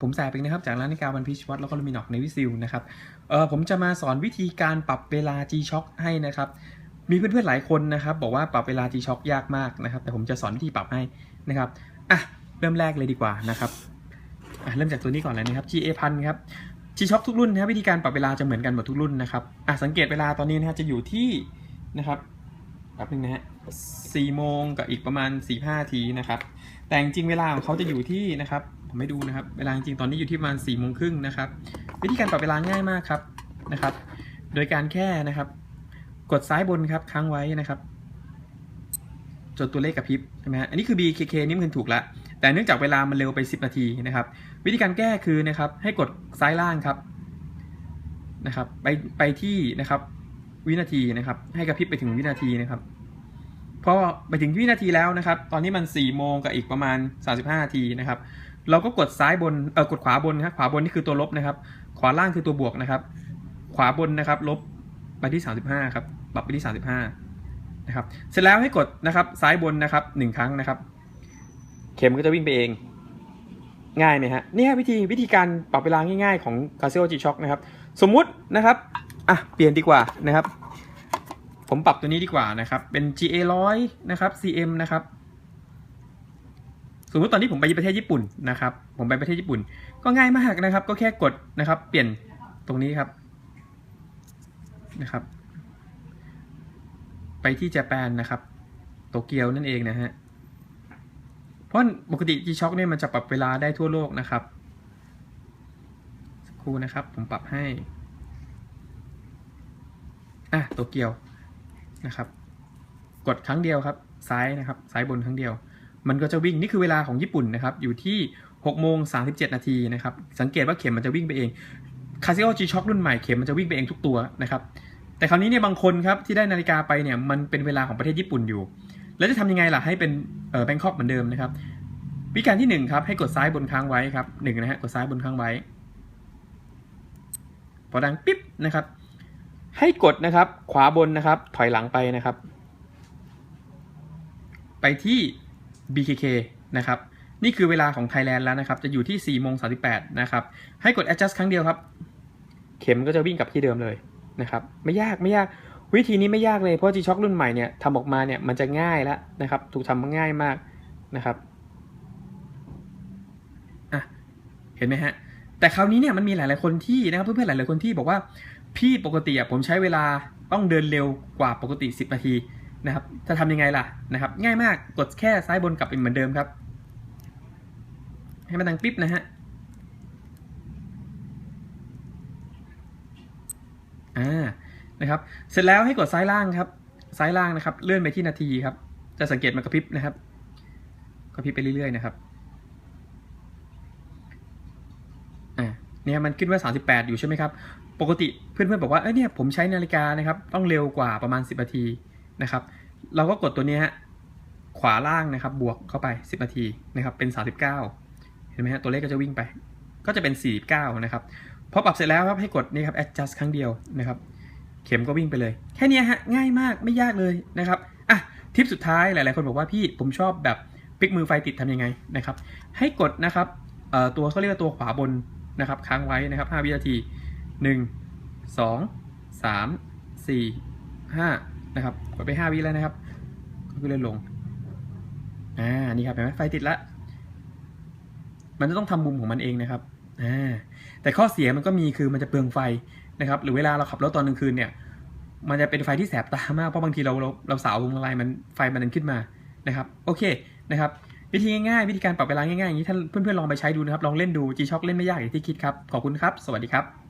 ผมแสบเองนะครับจากร้านนาฬิกาวันพิชวัตแล้วก็ลูมินอกในวิซิลนะครับเออผมจะมาสอนวิธีการปรับเวลา G-Shock ให้นะครับ มีเพื่อนๆหลายคนนะครับ บอกว่าปรับเวลา G-Shock ยากมากนะครับ แต่ผมจะสอนวิธีปรับให้นะครับอะเริ่มแรกเลยดีกว่านะครับอะเริ่มจากตัวนี้ก่อนเลยนะครับ GA พันครับ G-Shock ทุกรุ่นนะครับวิธีการปรับเวลาจะเหมือนกันหมดทุกรุ่นนะครับอะสังเกตเวลาตอนนี้นะฮะจะอยู่ที่นะครับแป๊บนึงนะฮะ4โมงกับอีกประมาณ4-5ทีนะครับ แต่จริงเวลาของเขาจะอยู่ที่นะครับ ผมไม่ดูนะครับ เวลาจริงๆ ตอนนี้อยู่ที่ประมาณ4ี่โมงครึ่งนะครับ วิธีการปรับเวลาง่ายมากครับนะครับ โดยการแค่นะครับ กดซ้ายบนครับค้างไว้นะครับจดตัวเลขกระพริบใช่ไหมฮะอันนี้คือ BKK นี่มันถูกล้วแต่เนื่องจากเวลามันเร็วไป 10 นาทีนะครับ วิธีการแก้คือนะครับให้กดซ้ายล่างครับนะครับ ไปไปที่นะครับวินาทีนะครับ ให้กระพริบไปถึงวินาทีนะครับพอไปถึงวินาทีแล้วนะครับ ตอนนี้มัน4โมงกับอีกประมาณ 35 นาทีนะครับ เราก็กดซ้ายบนเออกดขวาบนนะครับขวาบนนี่คือตัวลบนะครับ ขวาล่างคือตัวบวกนะครับ ขวาบนนะครับ ลบไปที่ 35ครับปรับไปที่ 35นะครับเสร็จแล้วให้กดนะครับซ้ายบนนะครับหนึ่งครั้งนะครับ เข็มก็จะวิ่งไปเองง่ายไหมฮะนี่ยวิธีวิธีการปรับเวลาง่ายๆของ Casio G-Shock นะครับ สมมุตินะครับอะเปลี่ยนดีกว่านะครับ ผมปรับตัวนี้ดีกว่านะครับ เป็น GA 100นะครับ CM นะครับ สมมติตอนนี้ผมไปประเทศญี่ปุ่นนะครับ ผมไปประเทศญี่ปุ่น ก็ง่ายมากนะครับ ก็แค่กดนะครับ เปลี่ยนตรงนี้ครับนะครับ ไปที่ญี่ปุ่นนะครับโตเกียวนั่นเองนะฮะเพราะปกติ G-Shock เนี่ยมันจะปรับเวลาได้ทั่วโลกนะครับสักครู่นะครับ ผมปรับให้อะโตเกียวนะครับ กดครั้งเดียวครับ ซ้ายนะครับ ซ้ายบนครั้งเดียว มันก็จะวิ่งนี่คือเวลาของญี่ปุ่นนะครับอยู่ที่6โมง37 นาทีนะครับสังเกตว่าเข็มมันจะวิ่งไปเอง c a s i o G-Shock รุ่นใหม่เข็มมันจะวิ่งไปเองทุกตัวนะครับแต่คราวนี้เนี่ยบางคนครับที่ได้นาฬิกาไปเนี่ยมันเป็นเวลาของประเทศญี่ปุ่นอยู่ แล้วจะทำยังไงล่ะให้เป็นเออแบงคอกเหมือนเดิมนะครับวิธีการที่1ครับให้กดซ้ายบนค้างไว้ครับหนึ่งนะฮะกดซ้ายบนค้างไว้ พอดังปิ๊บนะครับ ให้กดนะครับขวาบนนะครับถอยหลังไปนะครับ ไปที่ BKK นะครับนี่คือเวลาของไทยแลนด์แล้วนะครับจะอยู่ที่4โมง38นะครับให้กด adjust ครั้งเดียวครับ เข็มก็จะวิ่งกลับที่เดิมเลยนะครับไม่ยากไม่ยากวิธีนี้ไม่ยากเลยเพราะ G-Shock รุ่นใหม่เนี่ยทำออกมาเนี่ยมันจะง่ายแล้วนะครับถูกทำมาง่ายมากนะครับอะเห็นไหมฮะแต่คราวนี้เนี่ยมันมีหลายๆคนที่นะครับเพื่อนๆหลายๆคนที่บอกว่าพี่ปกติอะผมใช้เวลาต้องเดินเร็วกว่าปกติ 10 นาที นะครับจะทำยังไงล่ะนะครับ ง่ายมากกดแค่ซ้ายบนกลับเป็นเหมือนเดิมครับ ให้มันดังปิ๊บนะฮะอ่านะครับ เสร็จแล้วให้กดซ้ายล่างครับ ซ้ายล่างนะครับ เลื่อนไปที่นาทีครับ จะสังเกตมันกระพริบนะครับกระพริบไปเรื่อยๆนะครับอ่าเนี่ยมันขึ้นว่า 38 อยู่ใช่ไหมครับ ปกติเพื่อนๆบอกว่าเอ้ยเนี่ยผมใช้นาฬิกานะครับ ต้องเร็วกว่าประมาณ 10นาที นะครับ เราก็กดตัวนี้ฮะขวาล่างนะครับ บวกเข้าไป 10 นาทีนะครับ เป็น 39 เห็นไหมฮะตัวเลขก็จะวิ่งไป ก็จะเป็น 49 นะครับ พอปรับเสร็จแล้วครับให้กดนี่ครับ adjust ครั้งเดียวนะครับ เข็มก็วิ่งไปเลย แค่นี้ฮะง่ายมากไม่ยากเลยนะครับอะทิปสุดท้ายหลาย ๆ คนบอกว่าพี่ผมชอบแบบพลิกมือไฟติดทำยังไงนะครับ ให้กดนะครับเอ่อตัวเขาเรียกว่าตัวขวาบนนะครับ ค้างไว้นะครับ 5 วินาที 1 2 3 4 5 นะครับ กดไป 5 วิแล้วนะครับ ก็คือเลื่อนลง อ่า นี่ครับเห็นไหมไฟติดละ มันจะต้องทำมุมของมันเองนะครับ อ่า แต่ข้อเสียมันก็มีคือมันจะเปลืองไฟนะครับ หรือเวลาเราขับรถตอนกลางคืนเนี่ย มันจะเป็นไฟที่แสบตามาก เพราะบางทีเราเราเราสาววงอะไรมันไฟมันดันขึ้นมา นะครับ โอเค นะครับวิธีง่ายๆ วิธีการปรับเวลาง่ายๆ อย่างนี้ ถ้าเพื่อนๆ ลองไปใช้ดูนะครับ ลองเล่นดู G-Shock เล่นไม่ยากอย่างที่คิดครับ ขอบคุณครับ สวัสดีครับ